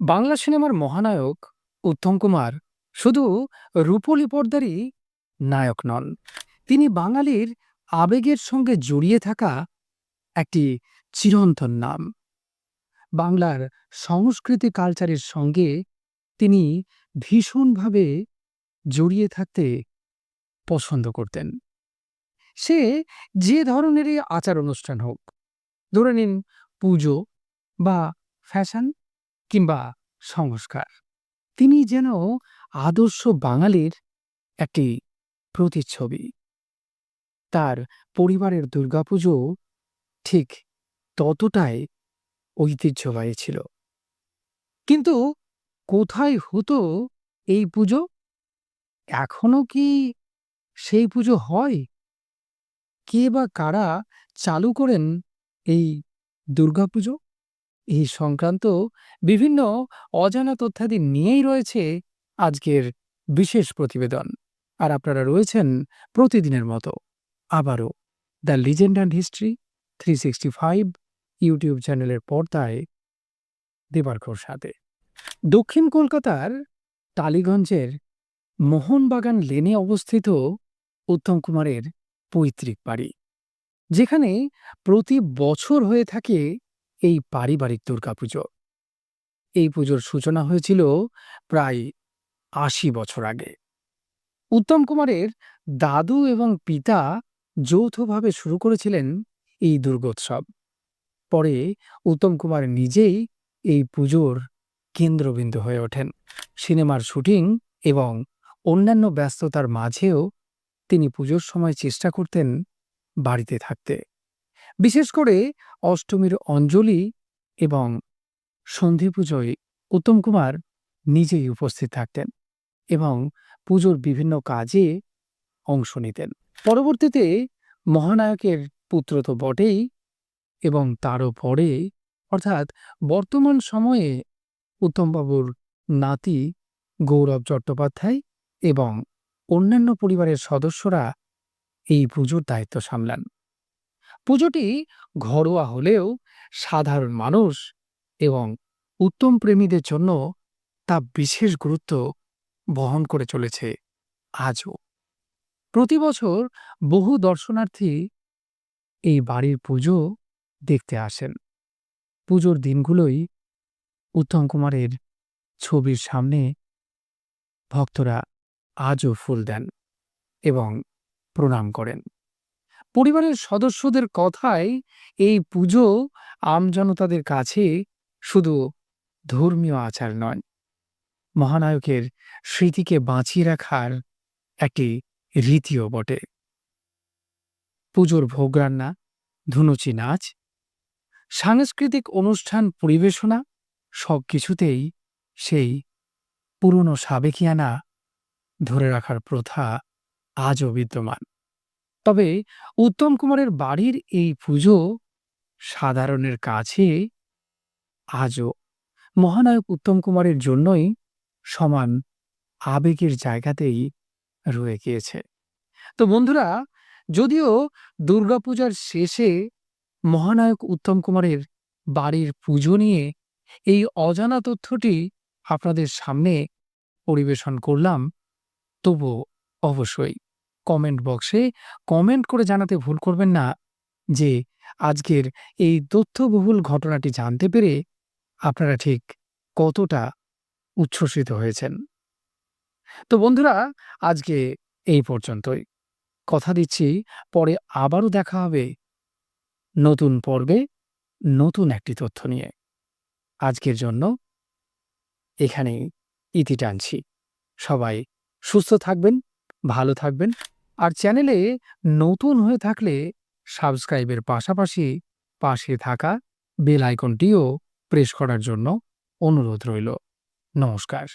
বাংলা সিনেমার মহানায়ক উত্তম কুমার শুধু রূপলী পর্দারই নায়ক নন, তিনি বাঙালির আবেগের সঙ্গে জড়িয়ে থাকা একটি চিরন্তন নাম। বাংলার সংস্কৃতি কালচারের সঙ্গে তিনি ভীষণভাবে জড়িয়ে থাকতে পছন্দ করতেন। সে যে ধরনেরই আচার অনুষ্ঠান হোক, ধরে নিন পুজো বা ফ্যাশন কিংবা সংস্কার। তিনি যেন আদর্শ বাঙালির একটি প্রতিচ্ছবি। তার পরিবারের দুর্গাপুজো ঠিক ততটাই ঐতিহ্যবাহী ছিল। কিন্তু কোথায় হতো এই পুজো? এখনও কি সেই পুজো হয়? কে বা কারা চালু করেন এই দুর্গাপুজো? এই সংক্রান্ত বিভিন্ন অজানা তথ্যাদি নিয়েই রয়েছে আজকের বিশেষ প্রতিবেদন। আর আপনারা রয়েছেন প্রতিদিনের মতো আবারও the legend and history three sixty five YouTube চ্যানেলের পর্দায় দেবার্ঘর সাথে। দক্ষিণ কলকাতার টালিগঞ্জের মোহনবাগান লেনে অবস্থিত উত্তম কুমারের পৈতৃক বাড়ি, যেখানে প্রতি বছর হয়ে থাকে এই পারিবারিক দুর্গাপুজো এই পুজোর সূচনা হয়েছিল প্রায় আশি বছর আগে। উত্তম কুমারের দাদু এবং পিতা যৌথভাবে শুরু করেছিলেন এই দুর্গোৎসব। পরে উত্তম কুমার নিজেই এই পুজোর কেন্দ্রবিন্দু হয়ে ওঠেন। সিনেমার শুটিং এবং অন্যান্য ব্যস্ততার মাঝেও তিনি পুজোর সময় চেষ্টা করতেন বাড়িতে থাকতে। বিশেষ করে অষ্টমীর অঞ্জলি এবং সন্ধি পুজোয় উত্তম কুমার নিজেই উপস্থিত থাকতেন এবং পুজোর বিভিন্ন কাজে অংশ নিতেন। পরবর্তীতে মহানায়কের পুত্র তো বটেই এবং তারও পরে, অর্থাৎ বর্তমান সময়ে উত্তমবাবুর নাতি গৌরব চট্টোপাধ্যায় এবং অন্যান্য পরিবারের সদস্যরা এই পুজোর দায়িত্ব সামলান। পুজোটি ঘরোয়া হলেও সাধারণ মানুষ এবং উত্তম প্রেমীদের জন্য তা বিশেষ গুরুত্ব বহন করে চলেছে আজও। প্রতি বছর বহু দর্শনার্থী এই বাড়ির পুজো দেখতে আসেন। পুজোর দিনগুলোই উত্তম কুমারের ছবির সামনে ভক্তরা আজও ফুল দেন এবং প্রণাম করেন। পরিবারের সদস্যদের কথায় এই পুজো আমজনতাদের কাছে শুধু ধর্মীয় আচার নয়, মহানায়কের স্মৃতিকে বাঁচিয়ে রাখার একটি রীতিও বটে। পুজোর ভোগ রান্না, ধুনুচি নাচ, সাংস্কৃতিক অনুষ্ঠান পরিবেশনা সব কিছুতেই সেই পুরনো সাবেকিয়ানা ধরে রাখার প্রথা আজও বিদ্যমান। তবে উত্তম কুমারের বাড়ির এই পুজো সাধারণের কাছে আজও মহানায়ক উত্তম কুমারের জন্যই সমান আবেগের জায়গাতেই রয়ে গিয়েছে। তো বন্ধুরা, যদিও দুর্গাপূজার শেষে মহানায়ক উত্তম কুমারের বাড়ির পুজো নিয়ে এই অজানা তথ্যটি আপনাদের সামনে পরিবেশন করলাম তবু অবশ্যই কমেন্ট বক্সে কমেন্ট করে জানাতে ভুল করবেন না যে আজকের এই তথ্যবহুল ঘটনাটি জানতে পেরে আপনারা ঠিক কতটা উচ্ছ্বসিত হয়েছেন। তো বন্ধুরা, আজকে এই পর্যন্তই। কথা দিচ্ছি, পরে আবারও দেখা হবে নতুন পর্বে নতুন একটি তথ্য নিয়ে। আজকের জন্য এখানেই ইতি টানছি। সবাই সুস্থ থাকবেন, ভালো থাকবেন। আর চ্যানেলে নতুন হয়ে থাকলে সাবস্ক্রাইবের পাশাপাশি পাশে থাকা বেল আইকনটিও প্রেস করার জন্য অনুরোধ রইল। নমস্কার।